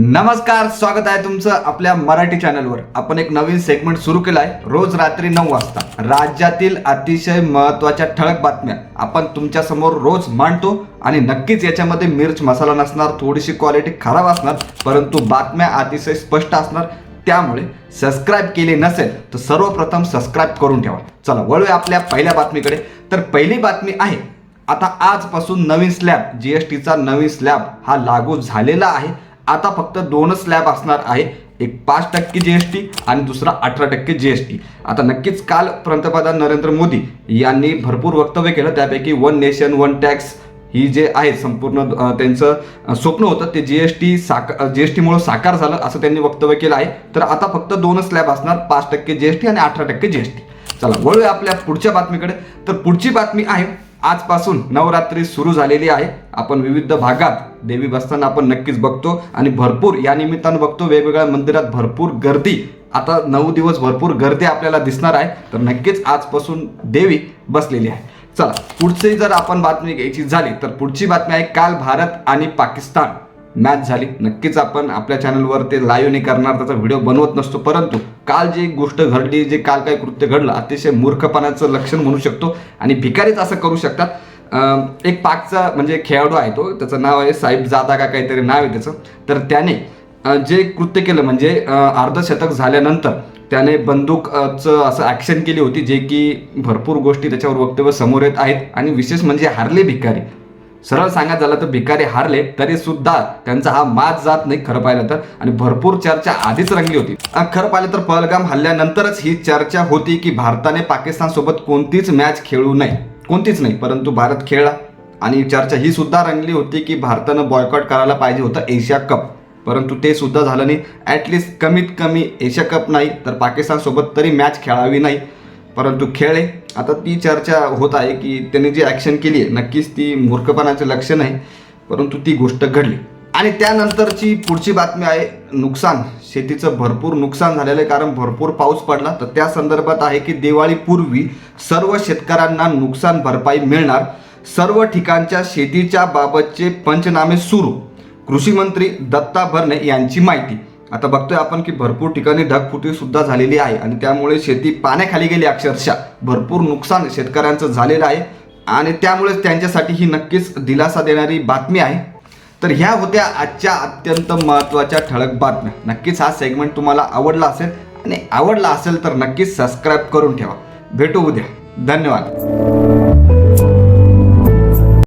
नमस्कार स्वागत आहे तुमचं आपल्या मराठी चॅनलवर. आपण एक नवीन सेगमेंट सुरू केला आहे रोज रात्री नऊ वाजता. राज्यातील अतिशय महत्त्वाच्या ठळक बातम्या आपण तुमच्यासमोर रोज मांडतो आणि नक्कीच याच्यामध्ये मिर्च मसाला नसणार थोडीशी क्वालिटी खराब असणार परंतु बातम्या अतिशय स्पष्ट असणार त्यामुळे सबस्क्राईब केले नसेल तर सर्वप्रथम सबस्क्राईब करून ठेवा. चला वळूया आपल्या पहिल्या बातमीकडे. तर पहिली बातमी आहे आता आजपासून नवीन स्लॅब जी एस टीचा नवीन स्लॅब हा लागू झालेला आहे. आता फक्त दोनच स्लॅब असणार आहे. एक पाच टक्के जी एस टी आणि दुसरा अठरा टक्के जी एस टी आता नक्कीच काल पंतप्रधान नरेंद्र मोदी यांनी भरपूर वक्तव्य केलं. त्यापैकी वन नेशन वन टॅक्स ही जे आहे संपूर्ण त्यांचं स्वप्न होतं. ते जी एस टी साकार जी एस टीमुळं साकार झालं असं त्यांनी वक्तव्य केलं आहे. तर आता फक्त दोनच स्लॅब असणार. पाच टक्के जी एस टी आणि अठरा टक्के जी एस टी चला वळूया आपल्या पुढच्या बातमीकडे. तर पुढची बातमी आहे आजपासून नवरात्री सुरू झालेली आहे. आपण विविध भागात देवी बसताना आपण नक्कीच बघतो आणि भरपूर या निमित्तानं बघतो. वेगवेगळ्या मंदिरात भरपूर गर्दी. आता नऊ दिवस भरपूर गर्दी आपल्याला दिसणार आहे. तर नक्कीच आजपासून देवी बसलेली आहे. चला पुढची जर आपण बातमी घ्यायची झाली तर पुढची बातमी आहे काल भारत आणि पाकिस्तान. मॅच झाली. नक्कीच आपण आपल्या चॅनलवर ते लाईव्ह नाही करणार त्याचा व्हिडिओ बनवत नसतो. परंतु काल जी गोष्ट घडली जे काल काही कृत्य घडलं अतिशय मूर्खपणाचं लक्षण म्हणू शकतो आणि भिकारीच असं करू शकतात. एक पाकचा म्हणजे खेळाडू आहे तो त्याचं नाव आहे साहेब जादा का काहीतरी नाव आहे त्याचं. तर त्याने जे कृत्य केलं म्हणजे अर्धशतक झाल्यानंतर त्याने बंदूकचं असं ॲक्शन केली होती जे की भरपूर गोष्टी त्याच्यावर वक्तव्य समोर येत आहेत. आणि विशेष म्हणजे हारले भिकारी. सरळ सांगायचं झालं तर भिकारी हारले तरी सुद्धा त्यांचा हा मात जात नाही खरं पाहिलं तर. आणि भरपूर चर्चा आधीच रंगली होती. खरं पाहिलं तर पहलगाम हल्ल्यानंतरच ही चर्चा होती की भारताने पाकिस्तान सोबत कोणतीच मॅच खेळू नये. कोणतीच नाही परंतु भारत खेळला आणि चर्चा ही सुद्धा रंगली होती की भारतानं बॉयकॉट करायला पाहिजे होतं एशिया कप परंतु ते सुद्धा झालं नाही. ॲटलिस्ट कमीत कमी एशिया कप नाही तर पाकिस्तानसोबत तरी मॅच खेळावी नाही. परंतु खेळले आता ती चर्चा होत आहे की त्यांनी जी ॲक्शन केली आहे नक्कीच ती मूर्खपणाचे लक्षण आहे परंतु ती गोष्ट घडली. आणि त्यानंतरची पुढची बातमी आहे नुकसान शेतीचं भरपूर नुकसान झालेलं आहे कारण भरपूर पाऊस पडला. तर त्या संदर्भात आहे की दिवाळीपूर्वी सर्व शेतकऱ्यांना नुकसान भरपाई मिळणार. सर्व ठिकाणच्या शेतीच्या बाबतचे पंचनामे सुरू. कृषी मंत्री दत्ता भरणे यांची माहिती. आता बघतोय आपण की भरपूर ठिकाणी ढगफुटी सुद्धा झालेली आहे आणि त्यामुळे शेती पाण्याखाली गेली अक्षरशः. भरपूर नुकसान शेतकऱ्यांचं झालेलं आहे आणि त्यामुळेच त्यांच्यासाठी ही नक्कीच दिलासा देणारी बातमी आहे. तर ह्या होत्या आजच्या अत्यंत महत्त्वाच्या ठळक बातम्या. नक्कीच हा सेगमेंट तुम्हाला आवडला असेल आणि आवडला असेल तर नक्कीच सबस्क्राईब करून ठेवा. भेटू उद्या. धन्यवाद.